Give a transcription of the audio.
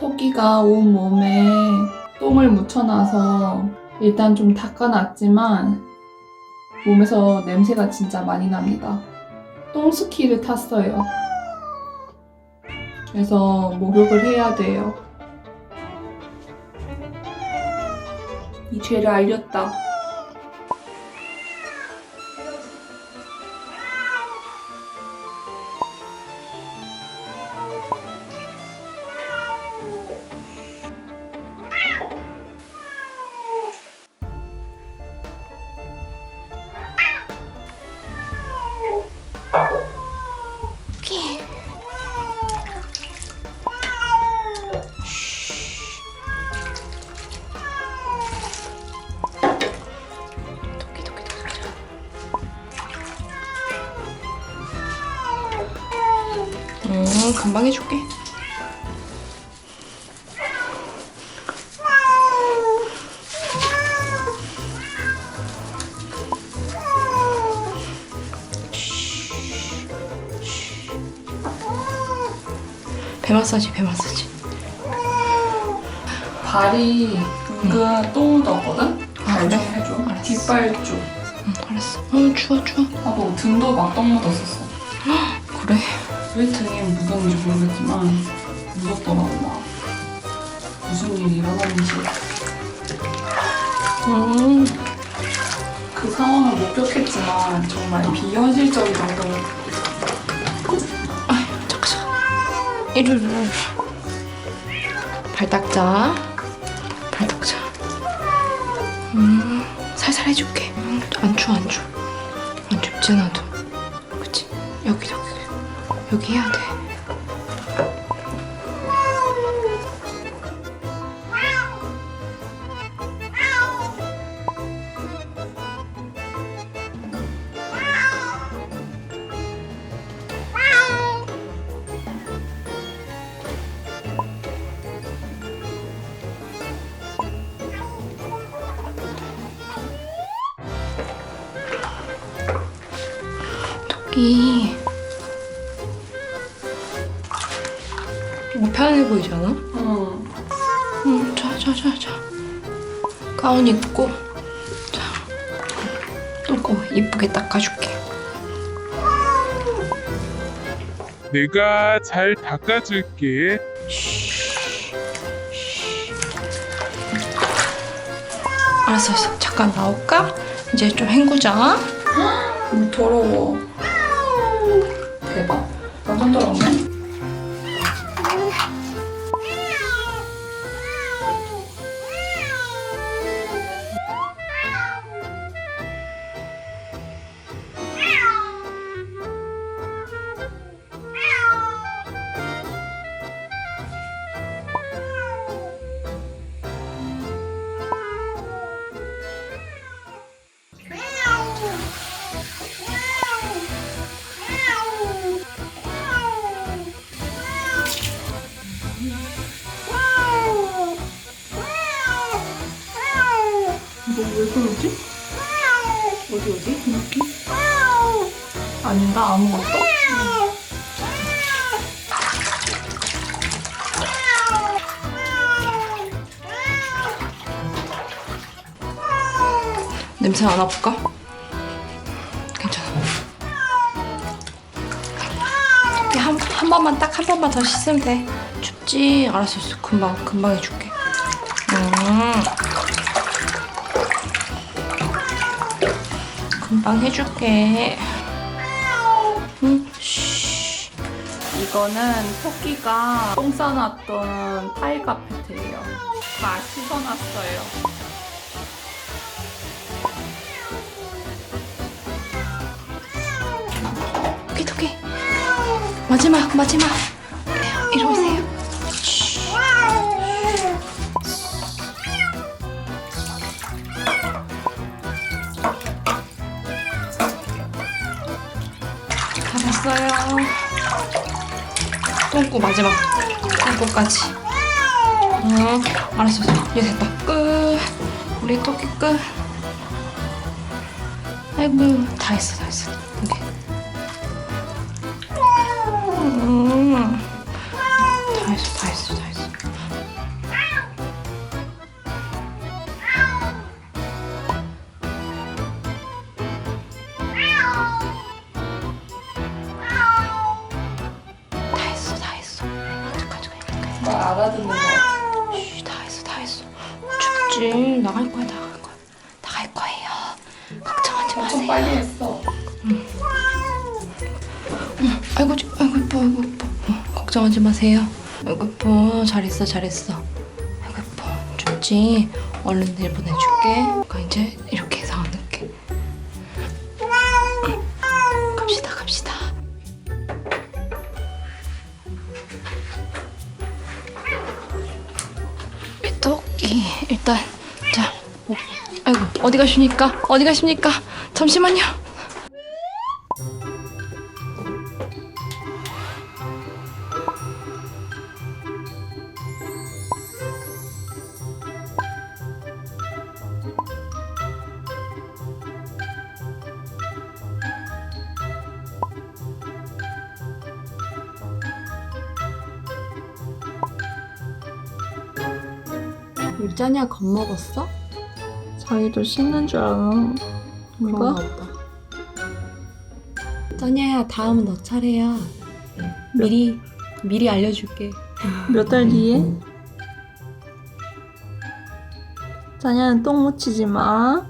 토끼가 온 몸에 똥을 묻혀놔서 일단 좀 닦아놨지만 몸에서 냄새가 진짜 많이 납니다. 똥 스키를 탔어요. 그래서 목욕을 해야 돼요. 이 죄를 알렸다. 음 금방 해줄게 배 마사지 배 마사지 발이 은근 똥 묻었거든? 아, 발좀 그래? 해줘. 알았어. 뒷발 쪽. 응 알았어 어 추워 추워 하고 등도 막 똥 묻었었어. 그래 왜 등에 묻었는지 모르겠지만 묻었더라고 막. 무슨 일이 일어났는지. 음. 그 상황을 목격했지만 정말 비현실적인 정도로 잠깐 이리 이리 이리. 발 닦자. 발 닦자. 음 살살 해줄게. 음, 안 추워 안 추워 안 춥지 나도 그치 여기 여기 여기 해야 돼. 토 편해 보이지 않아? 응. 응, 자, 자, 자, 자. 가운 입고, 자, 똥꼬 이쁘게 닦아줄게. 내가 잘 닦아줄게. 알았어, 알았어. 잠깐 나올까? 이제 좀 헹구자. 음, 더러워. 대박. 완전 더럽네. 아닌가 아무것도? 냄새 안 나볼까? 괜찮아. 한, 한 번만 딱 한 번만 더 씻으면 돼. 춥지? 알았어, 알았어. 금방, 금방 해줄게. 음. 금방 해줄게. 이거는 토끼가 똥 싸놨던 타일 카페트예요. 다 씻어놨어요. 토끼, 토끼. 마지막, 마지막. 이리 오세요. 똥꼬 마지막. 똥꼬까지. 응, 알았어. 이제 됐다. 끝. 우리 토끼 끝. 아이고, 다 했어, 다 했어. 오케이. 음. 말 알아듣는 거. 쉬, 다 했어, 다 했어. 춥지? 나갈 거야, 나갈 거야. 나갈 거예요. 걱정하지 좀 마세요. 빨리 했어. 아이고, 저- 아이고, 이뻐, 아이고, 이뻐. 어, 걱정하지 마세요. 아이고, 이뻐. 잘했어, 잘했어. 아이고, 이뻐. 춥지? 얼른 내일 보내줄게. 그러니까 이제 이렇게 아이고 어디 가십니까? 어디 가십니까? 잠시만요. 울자냐 겁먹었어? 자기도 씻는 줄 알아. 그런가 보다. 짜냐야 다음은 너 차례야. 미리 미리 알려줄게. 몇 달 뒤에? 자냐는 똥 묻히지 마.